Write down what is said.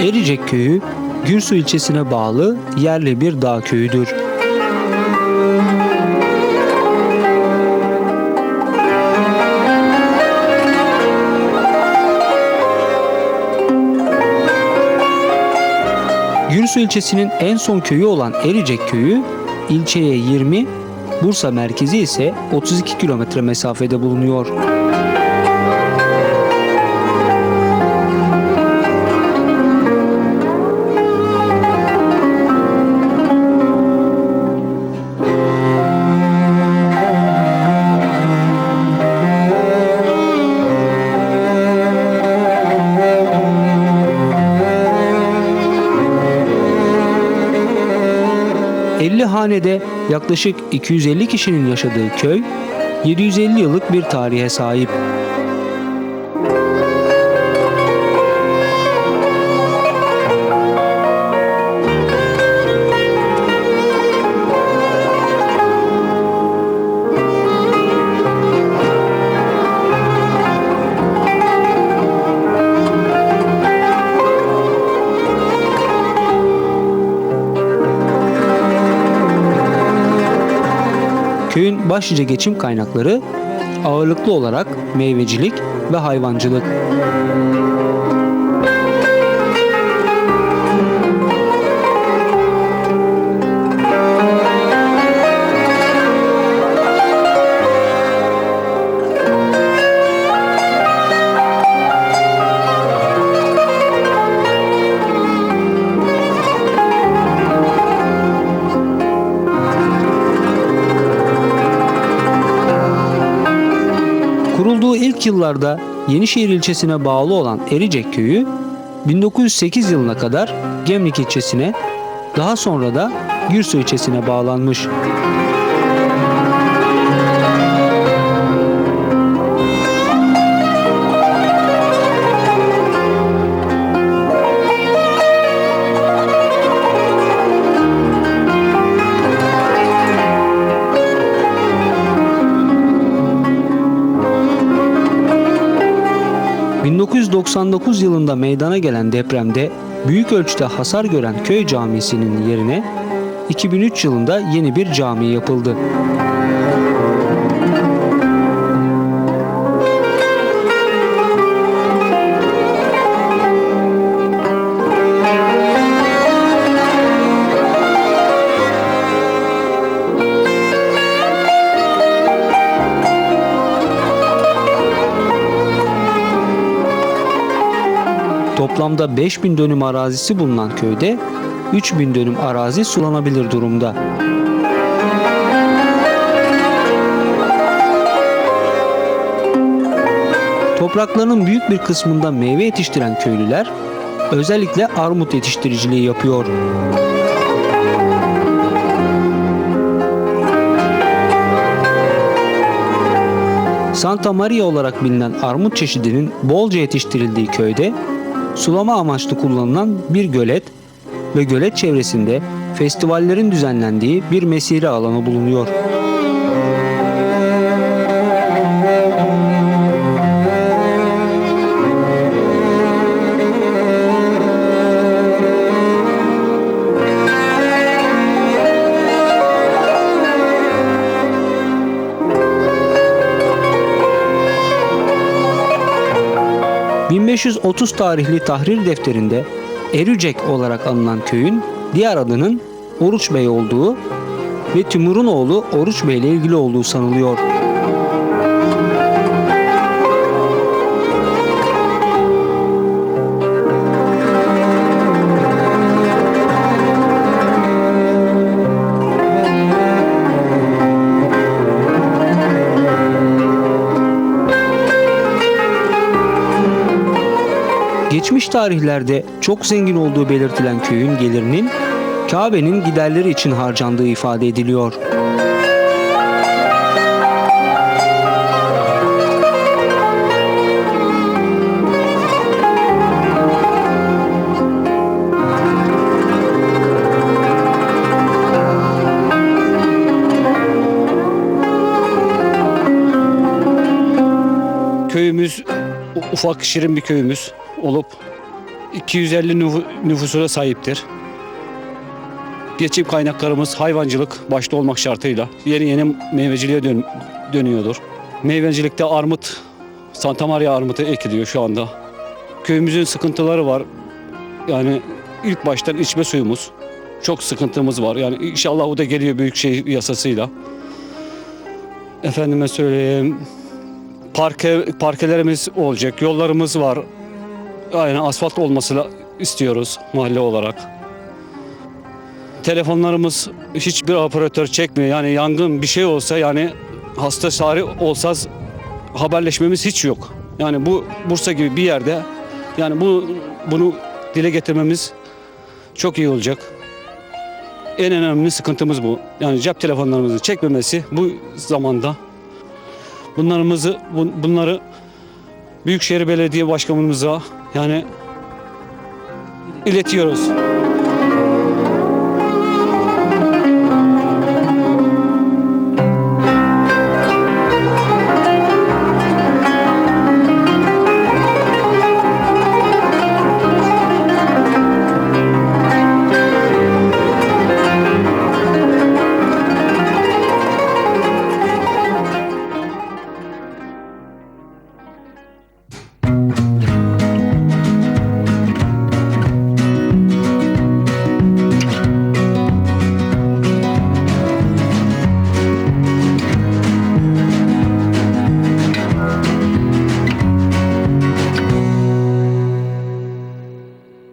Ericek köyü Gürsu ilçesine bağlı yerli bir dağ köyüdür. Gürsu ilçesinin en son köyü olan Ericek köyü ilçeye 20, Bursa merkezi ise 32 kilometre mesafede bulunuyor. ...50 hanede yaklaşık 250 kişinin yaşadığı köy... ...750 yıllık bir tarihe sahip. Köyün başlıca geçim kaynakları ağırlıklı olarak meyvecilik ve hayvancılık. İlk yıllarda Yenişehir ilçesine bağlı olan Ericek köyü 1908 yılına kadar Gemlik ilçesine daha sonra da Gürsu ilçesine bağlanmış. ...1999 yılında meydana gelen depremde büyük ölçüde hasar gören köy camisinin yerine 2003 yılında yeni bir cami yapıldı. Toplamda 5000 dönüm arazisi bulunan köyde 3000 dönüm arazi sulanabilir durumda. Topraklarının büyük bir kısmında meyve yetiştiren köylüler özellikle armut yetiştiriciliği yapıyor. Santa Maria olarak bilinen armut çeşidinin bolca yetiştirildiği köyde sulama amaçlı kullanılan bir gölet ve gölet çevresinde festivallerin düzenlendiği bir mesire alanı bulunuyor. ...1530 tarihli tahrir defterinde Erücek olarak anılan köyün diğer adının Oruç Bey olduğu ve Timur'un oğlu Oruç Bey ile ilgili olduğu sanılıyor. Geçmiş tarihlerde çok zengin olduğu belirtilen köyün gelirinin Kabe'nin giderleri için harcandığı ifade ediliyor. Köyümüz ufak şirin bir köyümüz olup 250 nüfu- nüfusuna sahiptir. Geçim kaynaklarımız hayvancılık başta olmak şartıyla yeni yeni meyveciliğe dön- dönüyordur. Meyvecilikte armut, Santa Maria armutu ekiliyor şu anda. Köyümüzün sıkıntıları var. Yani ilk baştan içme suyumuz çok sıkıntımız var. Yani inşallah o da geliyor büyükşehir yasasıyla. Efendime söyleyeyim parke parkelerimiz olacak, yollarımız var. Yani asfalt olması la- istiyoruz mahalle olarak. Telefonlarımız hiçbir operatör çekmiyor. Yani yangın bir şey olsa yani hasta sari olsa haberleşmemiz hiç yok. Yani bu Bursa gibi bir yerde yani bu bunu dile getirmemiz çok iyi olacak. En önemli sıkıntımız bu. Yani cep telefonlarımızı çekmemesi bu zamanda bunlarımızı bun- bunları Büyükşehir Belediye Başkanımıza yani iletiyoruz.